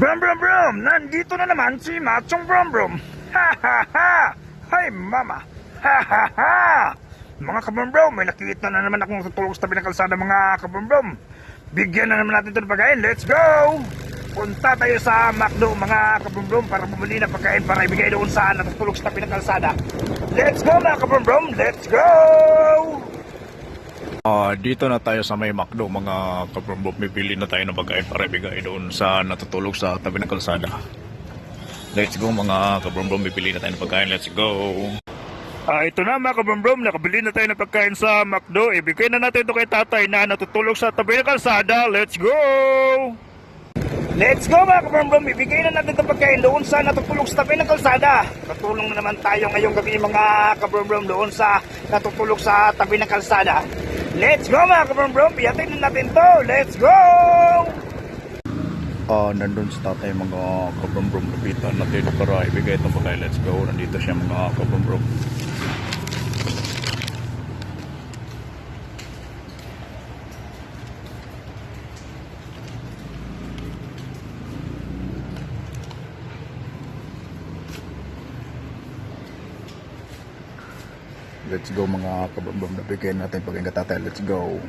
Brum brum brum! Nandito na naman si Machong Brum Brum! Ha ha ha! Hi mama! Ha ha ha! Mga kabrum brum, may nakita na naman akong tutulog sa tabi ng kalsada mga kabrum brum. Bigyan na naman natin ito ng pagkain. Let's go! Punta tayo sa McDo mga kabrum brum para bumili ng pagkain para ibigay doon sa natutulog sa tabi ng kalsada. Let's go mga kabrum brum! Let's go! Ah, dito na tayo sa may McDo, mga kabrombo. Pipili na tayo ng pagkain para ibigay doon sa natutulog sa tabi ng kalsada. Let's go mga kabrombo, pipili na tayo ng pagkain. Let's go. Ah, ito na mga kabrombrom, nakabili na tayo ng pagkain sa McDo. Ibigay na natin ito kay tatay na natutulog sa tabi ng kalsada. Let's go! Let's go mga kabrombrom, ibigay na natin itong pagkain doon sa natutulog sa tabi ng kalsada. Katulong na naman tayo ngayong gabi mga kabrombrom doon sa natutulog sa tabi ng kalsada. Let's go mga kabrombrom, iyatin na natin to. Let's go! Ah, nandun sa tatay mga kabrombrom. Lapitan natin para ibigay itong pagkain. Let's go. Nandito siya mga kabrombrom. Let's go mga kabrombrom. Nabigay natin pagkain ka tatay. Let's go.